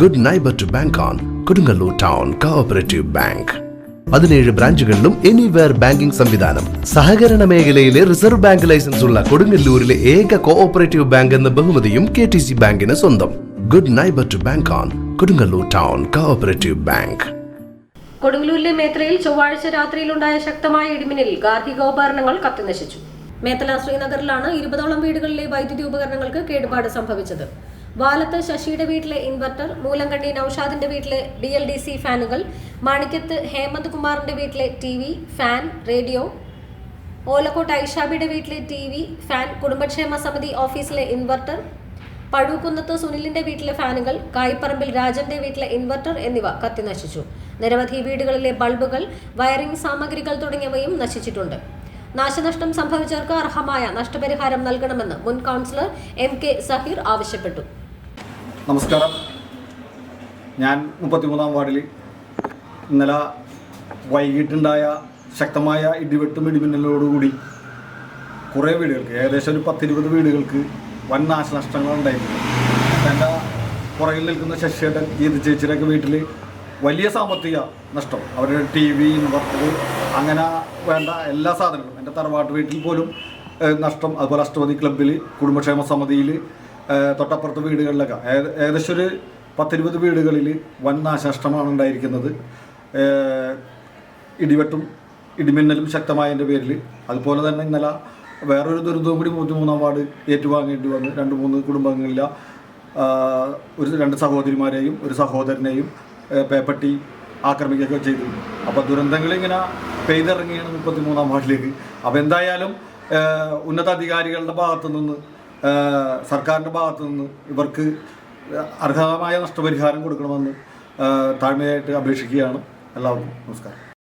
Good neighbour to bank on Kodungallur town cooperative bank പതിനേഴ് ബ്രാഞ്ചുകളിലും anywhere banking സംവിധാനം. സഹകരണ മേഖലയിലെ റിസർവ് ബാങ്ക് ലൈസൻസ് ഉള്ള കൊടുങ്ങല്ലൂരിലെ ഏക കോഓപ്പറേറ്റീവ് ബാങ്ക് എന്ന ബഹുമതിയും കെ ടി സി ബാങ്കിന് സ്വന്തം. Good neighbour to bank on Kodungallur town cooperative bank കൊടുങ്ങല്ലൂരിലെ മേത്രയിൽ ചൊവ്വാഴ്ച രാത്രിയിലുണ്ടായ ശക്തമായ ഇടിമിന്നലിൽ ഗാർഹികോപകരണങ്ങൾ കത്തിനശിച്ചു. മേത്തല ശ്രീനഗറിലാണ് ഇരുപതോളം വീടുകളിലെ വൈദ്യുതി ഉപകരണങ്ങൾക്ക് കേടുപാട് സംഭവിച്ചത്. വാലത്ത് ശശിയുടെ വീട്ടിലെ ഇൻവെർട്ടർ മൂലങ്കണ്ടി നൌഷാദിന്റെ വീട്ടിലെ ഡി എൽ ഡി സി ഫാനുകൾ മാണിക്കത്ത് ഹേമന്ത് കുമാറിന്റെ വീട്ടിലെ T V fan radio Olakkot ഐഷാബിയുടെ വീട്ടിലെ ടി വി ഫാൻ കുടുംബക്ഷേമ സമിതി ഓഫീസിലെ ഇൻവെർട്ടർ പഴുക്കുന്നത്ത് സുനിലിന്റെ വീട്ടിലെ ഫാനുകൾ കായ്പറമ്പിൽ രാജന്റെ വീട്ടിലെ ഇൻവെർട്ടർ എന്നിവ കത്തി നശിച്ചു നിരവധി വീടുകളിലെ ബൾബുകൾ വയറിംഗ് സാമഗ്രികൾ തുടങ്ങിയവയും നശിച്ചിട്ടുണ്ട്. നാശനഷ്ടം സംഭവിച്ചവർക്ക് അർഹമായ നഷ്ടപരിഹാരം നൽകണമെന്ന് മുൻ കൗൺസിലർ എം കെ സഹീർ ആവശ്യപ്പെട്ടു. നമസ്കാരം. ഞാൻ മുപ്പത്തിമൂന്നാം വാർഡിൽ ഇന്നലെ വൈകിട്ടുണ്ടായ ശക്തമായ ഇടിവെട്ടും ഇടിമിന്നലോടുകൂടി കുറേ വീടുകൾക്ക് ഏകദേശം ഒരു പത്തിരുപത് വീടുകൾക്ക് വൻ നാശനഷ്ടങ്ങൾ ഉണ്ടായിരുന്നു എന്റെ പുറകിൽ നിൽക്കുന്ന ശശിയേട്ടൻ ഗീത ചേച്ചിയുടെയൊക്കെ വീട്ടിൽ വലിയ സാമ്പത്തിക നഷ്ടം. അവരുടെ ടി വി ഇൻവെർട്ടർ അങ്ങനെ വേണ്ട എല്ലാ സാധനങ്ങളും. എന്റെ തറവാട്ട് വീട്ടിൽ പോലും നഷ്ടം. അതുപോലെ അഷ്ടപതി ക്ലബ്ബിൽ കുടുംബക്ഷേമ സമിതിയിൽ തൊട്ടപ്പുറത്തെ വീടുകളിലൊക്കെ. ഏക- ഏകദേശം ഒരു പത്തിരുപത് വീടുകളിൽ വൻ നാശനഷ്ടമാണ് ഉണ്ടായിരിക്കുന്നത്. ഇടിവെട്ടും ഇടിമിന്നലും ശക്തമായതിന്റെ പേരിൽ. അതുപോലെ തന്നെ ഇന്നലെ വേറൊരു ദുരിതവും കൂടി മൂന്നാം വാർഡ് ഏറ്റുവാങ്ങേണ്ടി വന്നു. രണ്ട് മൂന്ന് കുടുംബങ്ങളില ഒരു രണ്ട് സഹോദരിമാരെയും ഒരു സഹോദരനെയും പേപ്പട്ടി ആക്രമിക്കുകയൊക്കെ ചെയ്തു. അപ്പോൾ ദുരന്തങ്ങൾ ഇങ്ങനെ പെയ്തിറങ്ങിയാണ് മുപ്പത്തിമൂന്നാം വാർഡിലേക്ക്. അപ്പോൾ എന്തായാലും ഉന്നതാധികാരികളുടെ ഭാഗത്തു നിന്ന് സർക്കാരിന്റെ ഭാഗത്തു നിന്ന് ഇവർക്ക് അർഹതമായ നഷ്ടപരിഹാരം കൊടുക്കണമെന്ന് താഴ്മയായിട്ട് അപേക്ഷിക്കുകയാണ് എല്ലാവർക്കും. നമസ്കാരം.